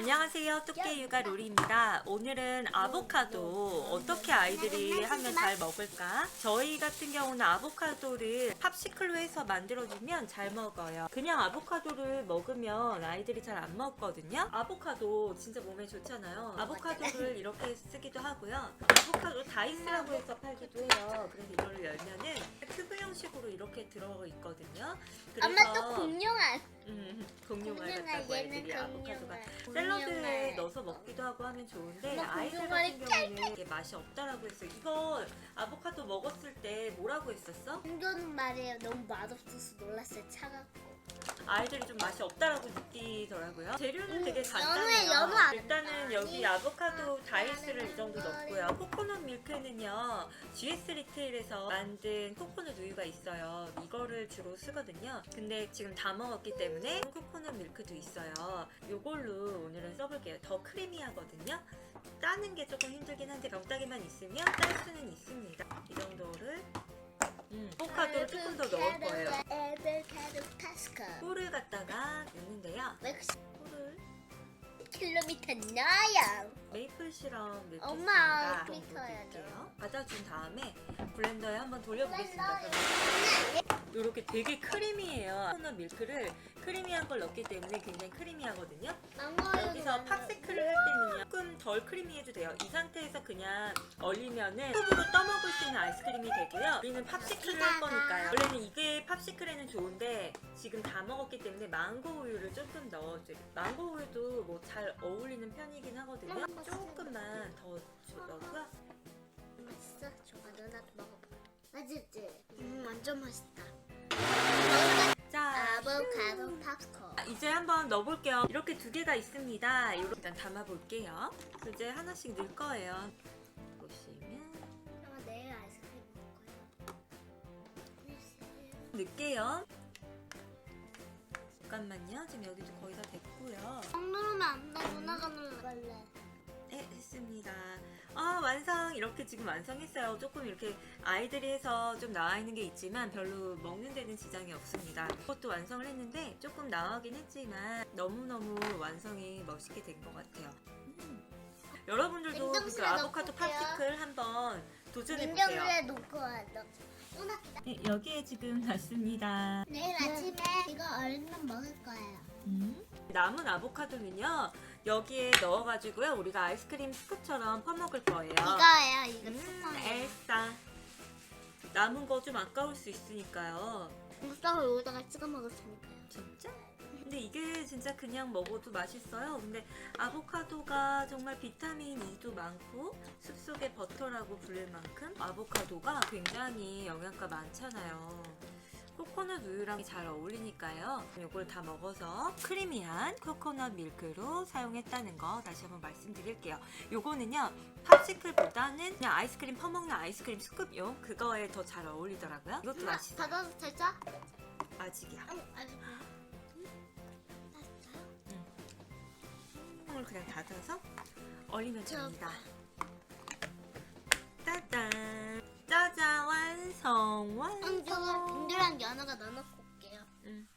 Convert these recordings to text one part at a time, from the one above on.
안녕하세요. 뚝개 육아 로리입니다. 오늘은 아보카도 어떻게 아이들이 하면 잘 먹을까? 저희 같은 경우는 아보카도를 팝시클로 해서 만들어주면 잘 먹어요. 그냥 아보카도를 먹으면 아이들이 잘 안 먹거든요. 아보카도 진짜 몸에 좋잖아요. 아보카도를 이렇게 쓰기도 하고요. 아보카도 다이스라고 해서 팔기도 해요. 그래서 이거를 열면은 큐브 형식으로 이렇게 들어 있거든요. 엄마 또 공룡알. 음, 공룡알 공룡알 같다고 얘는 애들이 아보카도가 공룡알. 샐러드에 공룡알. 넣어서 먹기도 하고 하면 좋은데 엄마 아이들 공룡알이 같은 경우는 이게 맛이 없다라고 했어. 이거 아보카도 먹었을 때 뭐라고 했었어? 공룡은 말이에요. 너무 맛없어서 놀랐어요. 차갑고. 아이들이 좀 맛이 없다라고 느끼더라고요. 재료는 음, 되게 간단해요. 연어 안 일단은 여기 아보카도 아, 다이스를 이 정도 넣고요. 코코넛 밀크는요. GS 리테일에서 만든 코코넛 우유가 있어요. 이거를 주로 쓰거든요. 근데 지금 다 먹었기 때문에 코코넛 밀크도 있어요. 요걸로 오늘은 써볼게요. 더 크리미하거든요. 따는 게 조금 힘들긴 한데 병따기만 있으면 딸 수는 있습니다. 이 정도를 음, 아보카도를 조금 더 넣을 거예요. 110km를 1km 나야. 메이플 시럽 넣겠습니다. 엄마, 미터야 돼요. 받아준 다음에 블렌더에 한번 돌려보겠습니다. 이렇게 되게 크리미해요. 코코넛 밀크를 크리미한 걸 넣기 때문에 굉장히 크리미하거든요. 여기서 팝시클을 할 때는요 조금 덜 크리미해도 돼요. 이 상태에서 그냥 얼리면은 컵으로 떠먹을 수 있는 아이스크림이 되고요. 우리는 팝시클을 할 거니까요. 원래는 이게 팝시클에는 좋은데 지금 다 먹었기 때문에 망고 우유를 조금 넣어줘요. 망고 우유도 뭐 잘 어울리는 편이긴 하거든요. 조금만 더 넣고요. 맛있어? 좋아. 너나도 먹어봐. 맛있지? 음, 완전 맛있다. 팝콘. 아, 이제 한번 넣어볼게요. 이렇게 두 개가 있습니다. 이렇게 일단 담아볼게요. 이제 하나씩 넣을 거예요. 보시면 엄마 내일 아이스크림 먹을 거야. 넣을게요. 잠깐만요. 지금 여기 도 거의 다 됐고요. 막 누르면 안 돼. 누나가 눌러갈래. 네, 됐습니다. 아, 완성! 이렇게 지금 완성했어요. 조금 이렇게 아이들이 해서 좀 나와 있는 게 있지만 별로 먹는 데는 지장이 없습니다. 이것도 완성을 했는데 조금 나가긴 했지만 너무너무 완성이 멋있게 된 것 같아요. 음. 여러분들도 그 아보카도. 팝시클 한번 도전해보세요. 놓고. 네, 여기에 지금 났습니다. 내일 아침에 이거 얼른 먹을 거예요. 음. 남은 아보카도는요, 여기에 넣어가지고요, 우리가 아이스크림 스쿱처럼 퍼먹을 거예요. 이거예요. 이거 음, 뚜껑에. 엘사. 남은 거 좀 아까울 수 있으니까요. 무쌍을 여기다가 찍어 먹었으니까요. 진짜? 근데 이게 진짜 그냥 먹어도 맛있어요. 근데 아보카도가 정말 비타민 E도 많고 숲속의 버터라고 불릴 만큼 아보카도가 굉장히 영양가 많잖아요. 코코넛 우유랑 잘 어울리니까요. 이걸 다 먹어서 크리미한 코코넛 밀크로 사용했다는 거 다시 한번 말씀드릴게요. 요거는요 팝시클보다는 그냥 아이스크림 퍼먹는 아이스크림 스쿱용 그거에 더 잘 어울리더라고요. 이것도 누나 맛있어요. 닫아도 되죠? 아직이야. 아니 아직 을 그냥 닫아서 얼리면 저- 됩니다. 따단 짜잔 완성 완성. 안주랑 빙들랑 연어가 넣어놓고 올게요. 음.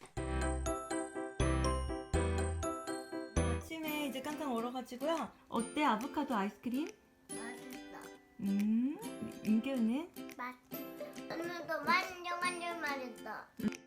아침에 이제 깡깡 얼어가지고요. 어때 아보카도 아이스크림? 맛있어. 음, 인규는 맛있어. 오늘도 완전 완전 맛있어.